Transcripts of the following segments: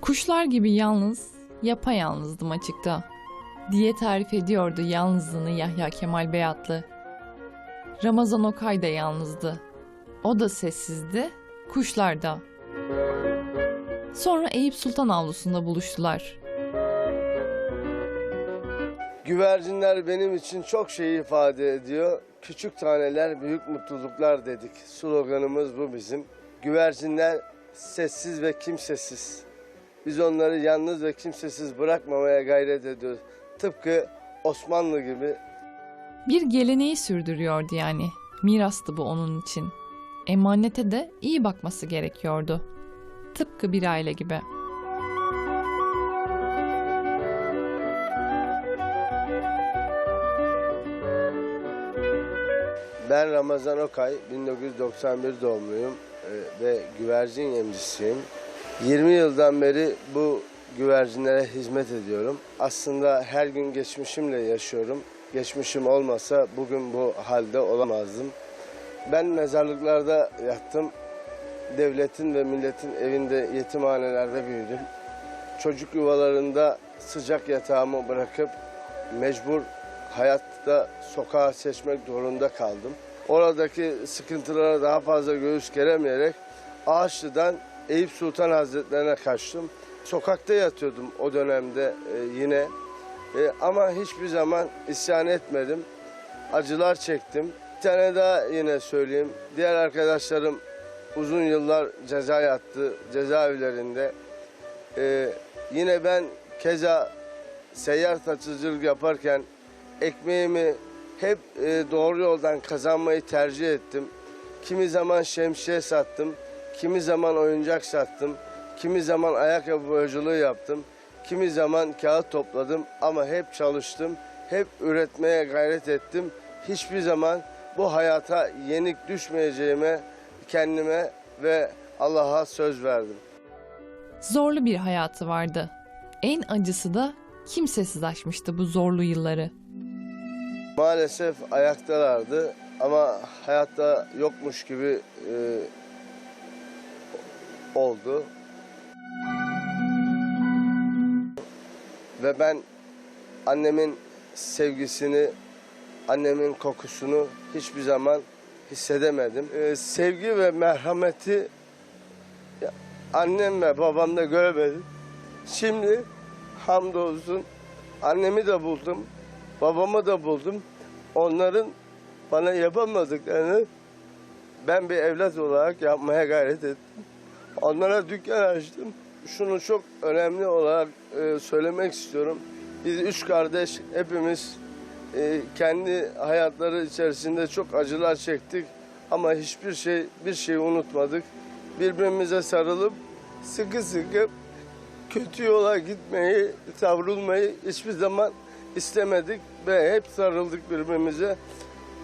Kuşlar gibi yalnız, yapayalnızdım açıkta. Diye tarif ediyordu yalnızlığını Yahya Kemal Beyatlı. Ramazan Okay da yalnızdı. O da sessizdi, kuşlar da. Sonra Eyüp Sultan avlusunda buluştular. Güvercinler benim için çok şey ifade ediyor. Küçük taneler büyük mutluluklar dedik. Sloganımız bu bizim. Güvercinler sessiz ve kimsesiz. Biz onları yalnız ve kimsesiz bırakmamaya gayret ediyoruz. Tıpkı Osmanlı gibi Bir geleneği sürdürüyordu yani. Mirastı bu onun için. Emanete de iyi bakması gerekiyordu. Tıpkı bir aile gibi. Ben Ramazan Okay, 1991 doğumluyum e, ve güvercin yemcisiyim. 20 yıldan beri bu güvercinlere hizmet ediyorum. Aslında her gün geçmişimle yaşıyorum. Geçmişim olmasa bugün bu halde olamazdım. Ben mezarlıklarda yattım. Devletin ve milletin evinde yetimhanelerde büyüdüm. Çocuk yuvalarında sıcak yatağımı bırakıp mecbur hayatta sokağa seçmek zorunda kaldım. Oradaki sıkıntılara daha fazla göğüs geremeyerek Ağaçlı'dan Eyüp Sultan Hazretlerine kaçtım. Sokakta yatıyordum o dönemde e, yine. E, ama hiçbir zaman isyan etmedim. Acılar çektim. Bir tane daha yine söyleyeyim. Diğer arkadaşlarım uzun yıllar ceza yattı cezaevlerinde. E, yine ben keza seyyar taşıcılık yaparken ekmeğimi hep e, doğru yoldan kazanmayı tercih ettim. Kimi zaman şemsiye sattım, kimi zaman oyuncak sattım, kimi zaman ayakkabı boyacılığı yaptım, kimi zaman kağıt topladım ama hep çalıştım, hep üretmeye gayret ettim. Hiçbir zaman bu hayata yenik düşmeyeceğime kendime ve Allah'a söz verdim. Zorlu bir hayatı vardı. En acısı da kimsesiz aşmıştı bu zorlu yılları. Maalesef ayaktalardı ama hayatta yokmuş gibi e, oldu. Ve ben annemin sevgisini, annemin kokusunu hiçbir zaman hissedemedim. E, sevgi ve merhameti annem ve babamda göremedim. Şimdi hamdolsun annemi de buldum, babamı da buldum. Onların bana yapamadıklarını ben bir evlat olarak yapmaya gayret ettim. Onlara dükkan açtım. Şunu çok önemli olarak e, söylemek istiyorum. Biz üç kardeş hepimiz e, kendi hayatları içerisinde çok acılar çektik. Ama hiçbir şey, bir şeyi unutmadık. Birbirimize sarılıp sıkı sıkı kötü yola gitmeyi, savrulmayı hiçbir zaman istemedik ve hep sarıldık birbirimize.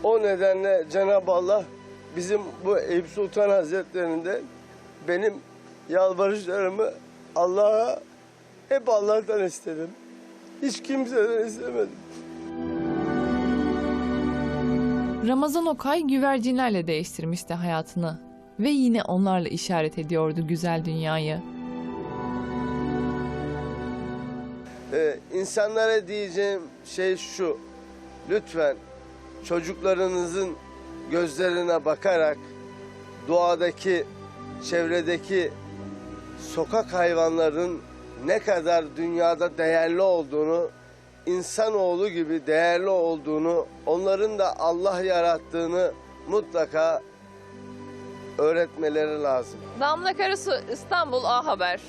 O nedenle Cenab-ı Allah bizim bu Eyüp Sultan Hazretleri'nde benim yalvarışlarımı Allah'a hep Allah'tan istedim. Hiç kimseden istemedim. Ramazan Okay güvercinlerle değiştirmişti hayatını ve yine onlarla işaret ediyordu güzel dünyayı. Ee, insanlara diyeceğim şey şu. Lütfen çocuklarınızın gözlerine bakarak doğadaki, çevredeki sokak hayvanların ne kadar dünyada değerli olduğunu, insanoğlu gibi değerli olduğunu, onların da Allah yarattığını mutlaka öğretmeleri lazım. Damla Karasu İstanbul A Haber.